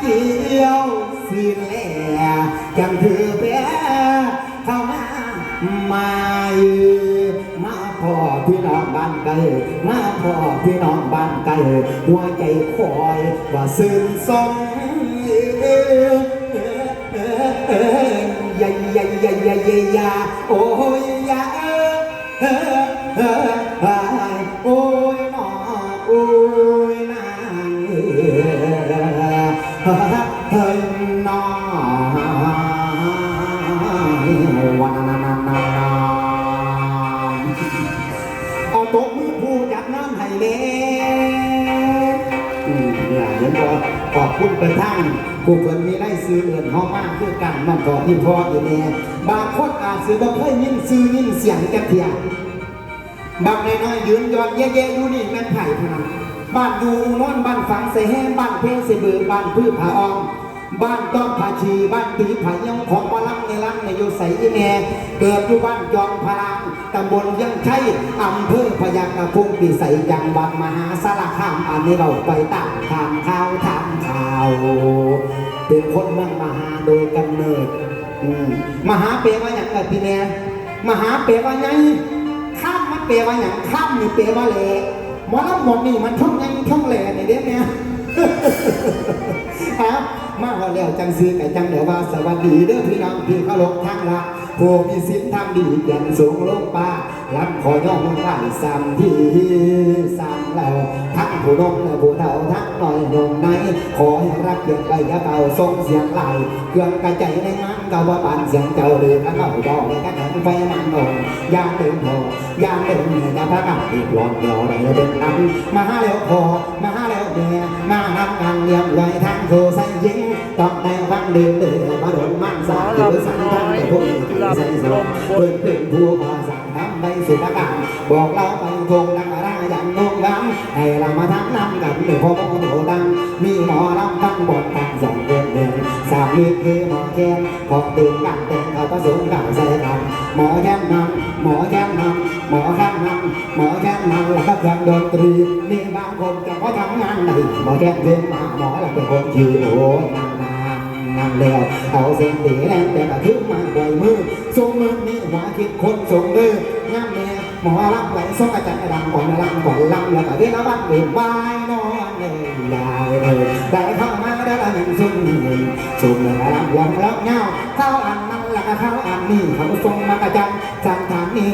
เจียวสีแหล่จังถือแพ้เข้ามามามาพ่อพี่น้องบ้านไกลมาพ่อพี่น้องบ้านไกลหัวใจคอยว่าซึ้งสมยายายายายายาโอ้ยยา ห็นบ่ขอบคุณไปทางผู้เพิ่นมีได้ซื้อเงินห้องมากคือกันมันก็ที่พออยู่แน่บางคนอาจสิบ่เคยยินซื้อยินเสียงจักเที่ยบางน้อยยืนยอนแย่ๆอยู่นี่แม่นไผ่พนันบ้านดูอุนอนบ้านฝังเสแห้งบ้านเพงเสบือบ้านพืชผาออม บ้านต้องผาชีบ้านตีผายองของปลังในลังในอยู่ใสอีแม่เกิดอยู่บ้านจอมพลังตำบลยังใช้อำเภอพยัคฆภูมิพิสัยจังหวัดมหาสารคามอันนี้เราไปตามทางข่าวทางข่าว เป็นคนเมืองมหาโดยกำเนิดมหาเปรว่าอย่างไรพี่แน่มหาเปรว่าไงข้ามมันเปลว่าอย่างข้ามนี่เปลว่าเละมอลำหมดนี่มันท่องยังท่องแหล่นี่เด้เนี่ยครับ มาว่าแล้วจังซื้อไก่จังเดี๋ยวว่าสวัสดีเด้อพี่น้องพี่เคารพทั้งละ กผู้มีสิทธิ์ทำดีอย่างสูงลงป้ารับขอย่อมไหวสามที่สามเราทั้งผู้นมและผู้เฒ่าทั้งหน่อยหนุ่มในขอให้รับเกียรติไปยะเบาทรงเสียงไหลเครื่องกระจายในมันก็ว่าบานเสียงเจ้าเรือข้าเก่าดอกในกระแหงไฟมันนงยางเดินพอยางเดินเหนื่อกับพระกับอีกหลอนเดียวในเดินนำมาแล้วพอมาแล้วแม่มาทำงานเลี้ยงไว้ทั้งโคใส่ยิงต้องแต่งฟังเดือดเดือมาโดนมันสาดที่สั่งทั้งแต่พวกนี้ใส่สมเปิดเป็นผู้มาสั่งทำใบสุดการบอกเราไปทงดังอะไรอย่างงงดังให้เรามาทั้งนำกันหนึ่งพอโมโหดังมีหมอลำตั้งบทตั้งสองเดือนเดือนสามมีคือหมอแค้นพอตื่นกันแต่งเขาผสมกันใส่กันหมอแค้นนำหมอแค้นนำหมอแค้นนำหมอแค้นนำแล้วก็เครื่องดนตรีมีบางคนแกก็ทำงานไหนหมอแค้นเพลงมาหมอแล้วเป็นคนขี่โอ้ยนานนาน แล้วเอาเส้นตีแรงแต่กระทึกมาบ่อยมือทรงมือนี่หัวคิดคนทรงมือง่ามแม่หมอลำไหลส่งกระจัดกระดังก่อนลังก่อนลังแล้วก็เรียกว่าเรียนวายนอนเลยยาวเลยได้เข้ามาได้ละหนึ่งสุ่มสุ่มแล้วลำลำแล้วเงาเข้าอัน นั้นแล้วก็เข้าอันนี้เขาทรงมากระจังสังฐานนี้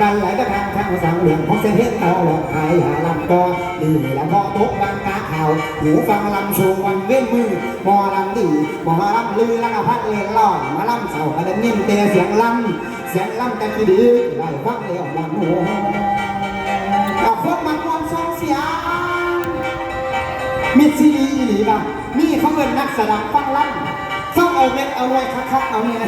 กันไหลกระทางข้าวสังเหลี่ยมของเส้นเฮ็ดเอาหลอกขายหาลำก็ดีแล้วพอตกบางกาข่าวหูฟังลำชูวันเว้นมือมอลำดีมอลำลือแล้วก็พัดเล่นลอยมาลำเสาอะไรนิ่มเตะเสียงลำเสียงลำกันที่ดีได้ฟังเลี้ยวมันหัวเอาพวกมันมวนสองเสียงมีซีดีอีหลีป่ะมีเขาเป็นนักแสดงฟังลั่นต้องเอาเม็ดเอาไว้คักๆเอาเนี่ย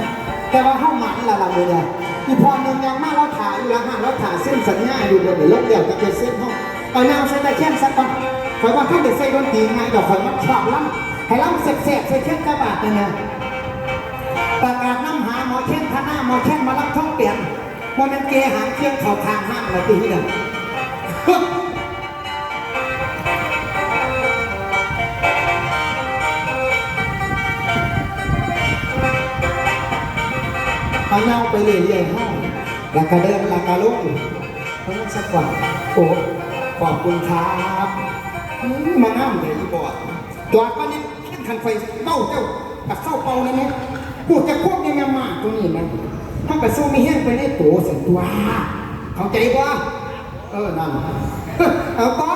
แต่ว่าเข้าหมันละเราเลยเนี่ยอีพอหนึ่งยังมาเราถ่ายอยู่แล้วฮะเราถ่ายเส้นสัญญาอยู่เดี๋ยวเดี๋ยวลบเดี๋ยวจะเป็นเส้นห้องเอาแนวเส้นตะแค่นสักก่อนคอยว่าถ้าเด็กใส่ดนตรีไงเดี๋ยวคอยมาชอบลั่นให้ลั่นเสร็จๆใส่แค่กระบาดเนี่ยนะประกาศน้ำหาหมอแค่นท่าหน้าหมอแค่นมารับท่องเปลี่ยนโมเมนเกหางเคียงเข่าทางห้างอะไรตีนี่เนี่ย เอาเงาไปเรื่อยๆห้องแล้วก็เดินแล้วก็ลุกเพราะนั้นสักวันโอ้ขอบคุณครับอืมมาน้ำเลยอีบอดจอดป้าเนี่ยแค่คันไฟเต้าเจ้ากับเศร้าเปาเลยเนี่ยปวดจะควบยังไงมากตัวนี้มันถ้ากับสู้มีแห้งไปในตัวเสียตัวเข้าใจปะเออนั่นเอาต่อ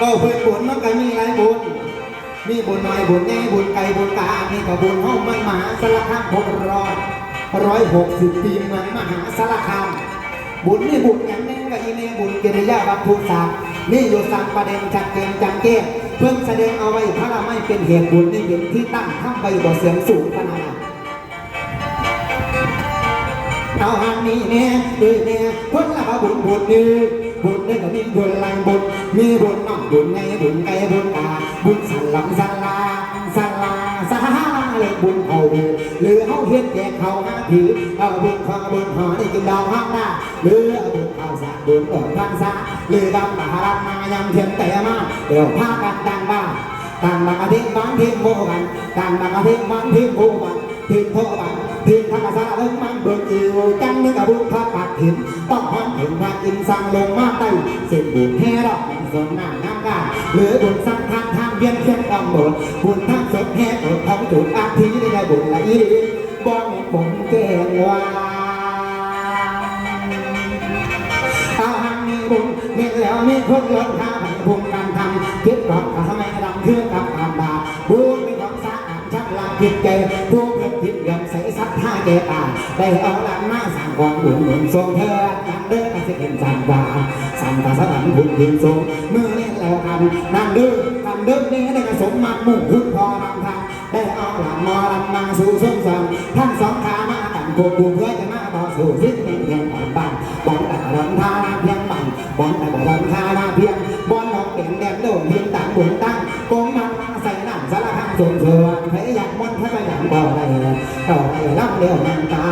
ก็เพื่อนบุญมันก็มีหลายบุญ มีบุญน้อยบุญใหญ่บุญไกลบุญกลางนี่ก็บุญห้องมันมหาสารคามหกร้อยร้อยหกสิบปีเมืองมหาสารคามบุญนี่บุญอย่างนี้ก็อีเมบุญกิริยาวัตถุศาสตร์นี่อยู่สามประเด็นชัดเจนจังเก้เพื่อแสดงเอาไว้พระไม่เป็นเหตุบุญนี่เป็นที่ตั้งทำไปบ่เสียงสูงขนาดเอาหางนี้เนี่ยดีเนี่ยคนละบุญบุญนี่ บุญนี่ก็มีบุญลังบุญมีบุญน้องบุญไงบุญไก่บุญตาบุญสันหลังสันลาสันลาสาเลยบุญเขาบุญหรือเขาเฮ็ดแจกเขาหาถือเอาบุญขอบุญหอนี่กินดอกห้องหน้าหรือเอาบุญเขาสาบุญหลวงพันษาลือดำมหาลักมายำเทียมแต่มาเดี๋ยวพากันดังบ้าต่างบางอาทิตย์บางทีโบกันต่างบางอาทิตย์บางทีโบกันทีโทบัน ทีธรรมศาสตร์เอิ้งมันเบิกอิวจังนึกกับบุญพระปัดหินต้องพันถึงพระอินทร์สั่งลงมาใต้เส้นบุญแห่ดอกสนหน้าน้ำกาหรือบุญสังฆทางเวียนเทียนกองโบดบุญทั้งสดแห่โอดท้องจุดอาทิได้ได้บุญละอีบ่มีผลเกณฑ์ว่าเอาหังมีบุญมีแล้วมีคนลดค่าผันบุญการทำคิดก่อนทำไมดำเครื่องกับอาบาบุญเป็นของสะอาดชักลาจิตใจผู้เกิดผิดยอ มใส่สักท่าเกตาได้เอาหลังมาสั่งของบุญหนุนทรงเธอการเดินมาสิเป็นสันวาสันตาสวรรค์บุญยินทรงเมื่อเล่นแล้วทำนั่งดื้อทำเดิมนี้ได้กระสมมามุ่งพุทธพอรำทางได้เอาหลังมอลำมาสู่สมสังทั้งสองขามากันกูกูเพื่อจะมาต่อสู่สิ้นเพียงเพียงบ้านบ้านแต่รำทานาเพียงบังบอนแต่รำทานาเพียงบอนดอกเด่นแดงโดนเพียงต่างบุญตั้งกงมันใส่หนังสารพัดส่งเสือ ยายามมันพยายามบ่ได้ต่อได้รับเดียวมันตา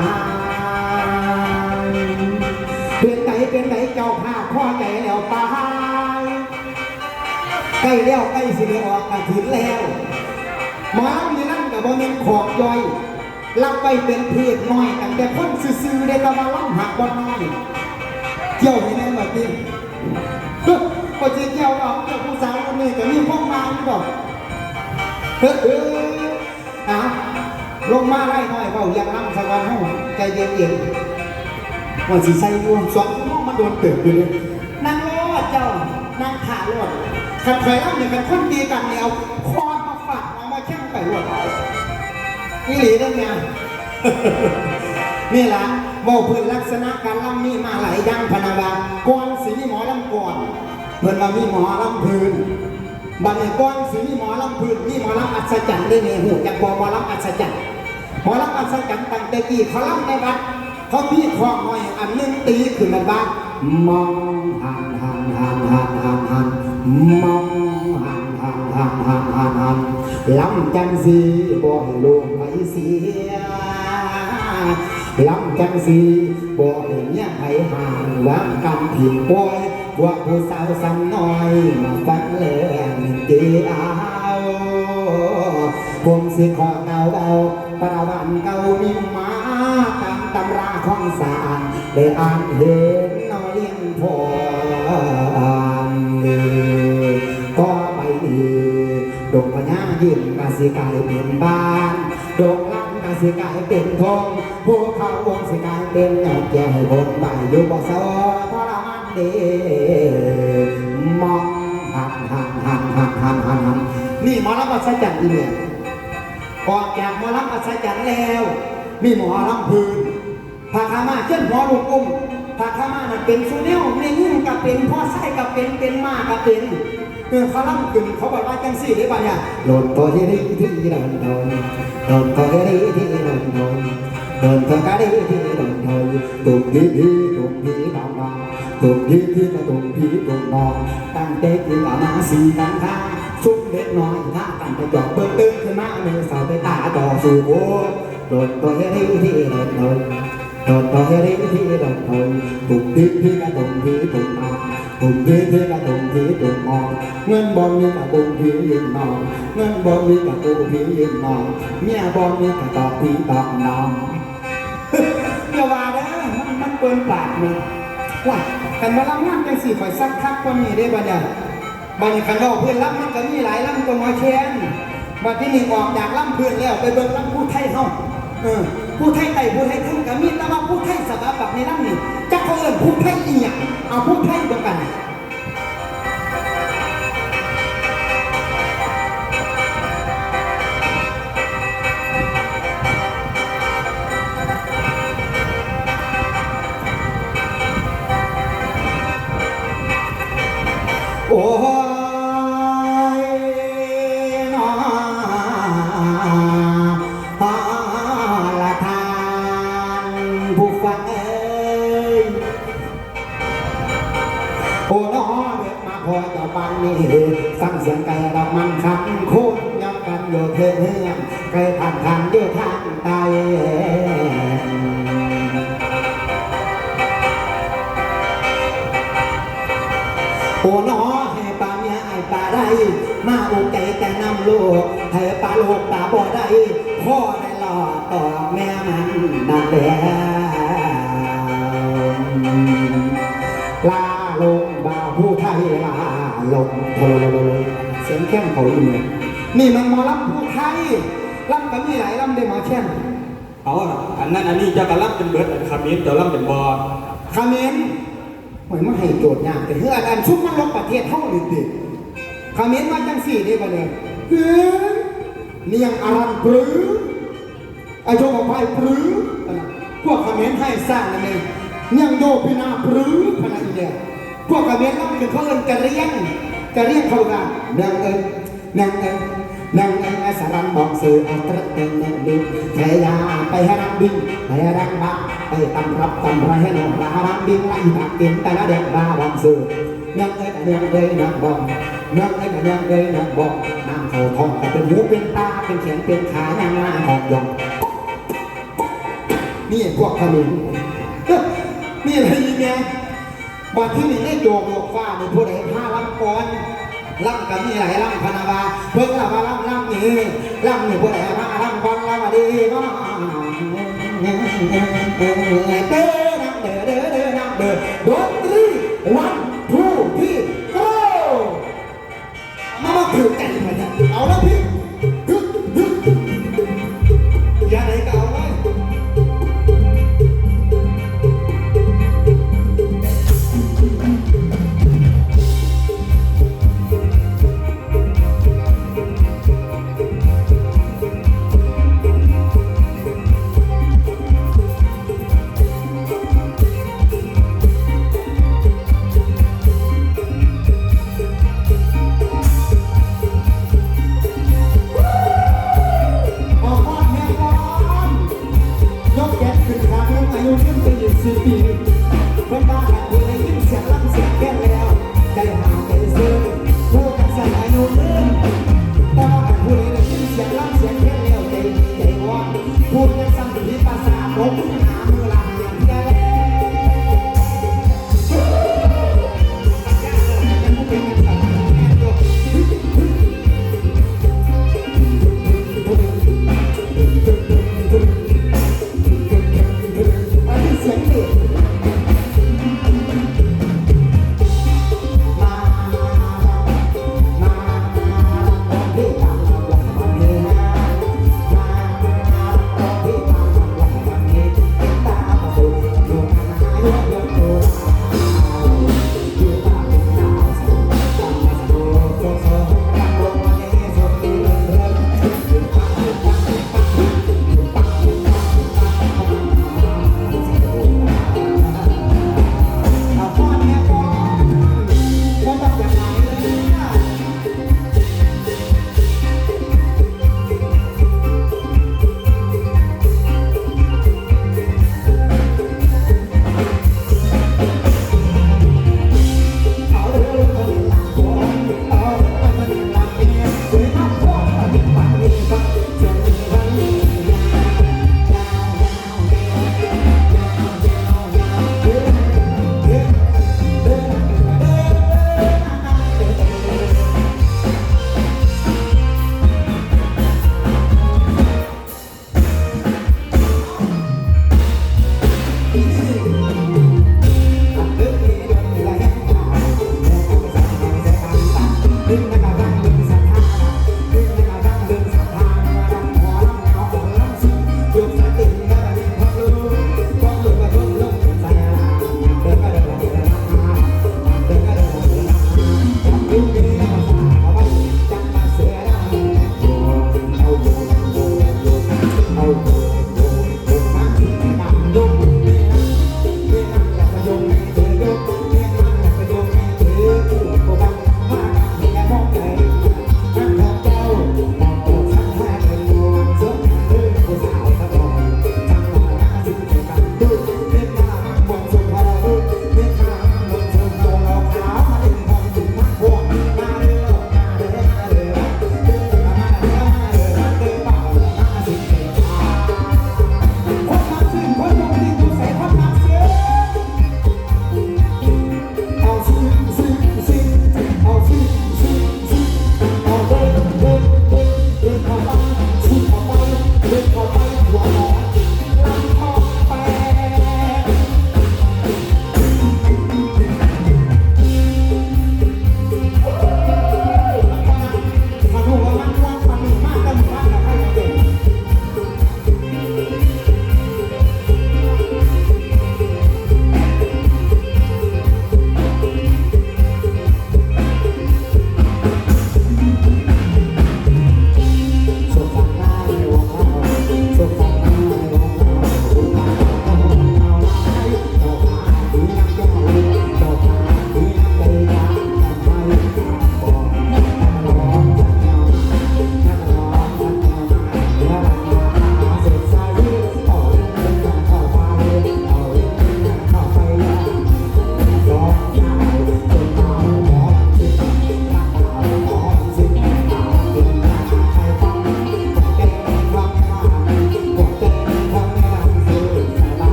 เป็นไหนเป็นไหนเจ้าภาพพ่อใจแล้วตายใกล้แล้วใกล้สิได้ออกกระถินแล้วหมอลำนี่นั่นกับบ่แม่นขอกย่อยรับไปเป็นเพศน้อยตั้งแต่คนซื่อๆได้ตะมาล่ำหักบ่น้อยเกี่ยวให้แน่แบบนี้ก็สิเกี่ยวเอาเจ้าผู้สาวคนนี้ก็มีพวกมาอยู่ดอกเฮ้ยเอ้ยอะลงมาไล่หน่อยเบาอย่างน้ำสักวันเฮาใจเย็นๆว่าสิใส่รวมสองชั่วโมงมาโดนเติบอยู่เลยนั่งรอดเจ้านั่งขาลอดขัดไฟล่ำเนี่ยกันคนดีกันเนี่ยเอาคอนมาฝากเอามาแข่งไปรวดนี่หลีได้ไงนี่ล่ะบอกพื้นลักษณะการล่ำมีมาหลายอย่างพนาวาก่อนสีหมอลำก่อนเพิ่นว่ามีหมอลำพื้น บัดนี้ก่อนสีมีหมอลำพื้นมีหมอลำอัศจรรย์ได้ไงหูจากบอหมอลำอัศจรรย์หมอลำอัศจรรย์ตั้งแต่กี่เขาลำในวัดเขาพี่คลองหอยอันหนึงตีขึ้นในบ้านมองหันหันหันหันหันหันมองหันหันหันหันหันหันลำจังสีบ่ให้ลงไปเสียลำจังสีบ่เห็นยังไผห่างวางกำถิ่นป่วย ว่าผู้สาวสังน้อยมาฟังเรื่องเดียวผมสิขอเก่าเก่าประวันเก่ามีมาตามตำราของสารได้อ่านเห็นน้อยเลี้ยงพอก็ไปดีดงพญายิ้มกสิกายเป็นบ้านดงลังกสิกายเป็นทองภูเขาวงสิกายเป็นแนวแก่บนใบอยู่บ่ซอ เดมองหันหันหันหันหันหันหันนี่หมอรับอัศจรรย์อีเนี่ยออกจากหมอรับอัศจรรย์แล้ว มีหมอลำพื้นพาขามาเช่นหมอลูกอุ้มพาขามามันเป็นซูเนลในยิ่งกับเป็นพ่อไส้กับเป็นเป็นมากับเป็นเออเขาล่ำกึ่งเขาบอกว่าจังสี่ได้ป่ะเนี่ยโดนตัวที่นี่ที่โดนโดนโดนตัวที่นี่ที่โดนโดนโดนตัวกะดีที่โดนโดนตุ่มพีพีตุ่มพีดองดอง ตุ่มพีพีกระตุ่มพีตุ่มดองตั้งเต๊กอยู่กับมาสีกันข้างซุ่มเล็กน้อยถ้ากันไปจอบเบิ้งตึ้งขึ้นมาเมื่อสาวไปตาต่อสู่โอ้โดนตัวที่นี่ที่โดนโดนโดดต่อให้รีที่โดดถอยตุ่มพีพี่กระตุ่มพีตุ่มมองตุ่มพีพี่กระตุ่มพีตุ่มมองเงินบอลมีกระตุ่มพียืนนอนเงินบอลมีกระตุ่มพียืนนอนเมียบอลมีกระตอกพีตอกนอนอย่าว่าเด้อมันมันเปินปากนี่ ว่ากันมาลำงานจังสี่ข่อยซักทักกว่านี้ได้บ่เนี่ยบ่เนี่ยคันเราเพื่อนลำมันก็มีหลายลำตัวมาแค้นบัดที่นี่ออกจากลำเพื่อนแล้วไปเบิ่งลำผู้ไทยเฮาเออผู้ไทยไต่ผู้ไทยทั้งก็มีแต่ว่าผู้ไทยสบายแบบในลำนี่จักเขาเอิ้นผู้ไทยอีหยังเอาผู้ไทยเดียวกัน เสียงแข้งเขาอีกเนี่ยนี่มันหมอลำผู้ไทยลำก็มีหลายลำได้หมาแช่งเอาอะอันนั้นอันนี้เจะกระลับเป็นเบิร์ดอันคามินเจะรับเป็นบอคาเมนหวยมาให้โจทย์ยากแต่เฮืออันชุบมันลบประเทศเท่าหรือติคาเมนมาจังสี่ได้ปะเนี่ยเฮ้ยเนียงอารันปรือไอโจของไพ่ปรือปะนะพวกคาเมนให้สร้างนั่นเองเนียงโยพินาปรือพะนันเนี่ยพวกคาเมนนั่นคือเขาเอินกระเรียง กระเรียงเขากันนียงเอินนียงเอินนียงเอินไอสารันบอกสื่ออัตระเอินเนียงดิแค่ยาไปให้รังบินไปให้รังบ้าไปตำรับตำไรให้นองลารังบินไล่ตักเต็มแต่ละเด็กบ้าบอกสื่อเนียงเอินเนียงเอินนางบอกเนียงเอินเนียงเอินนางบอกนางเขาทองแต่เป็นหูเป็นตาเป็นแขนเป็นขานางมาหอกยองนี่พวกขมิ้นนี่อะไรเนี่ย บัดที่นี่ได้โยกโลกฟ้ามีผู้ใดผ้าลำก่อนลำกับมีหลายลำพนาวาเพิ่งละว่าลำลำนี่ลำนี่ผู้ใดผ้าลำก่อนลำมาดีก็เด้อเด้อเด้อเด้อเด้อเด้อ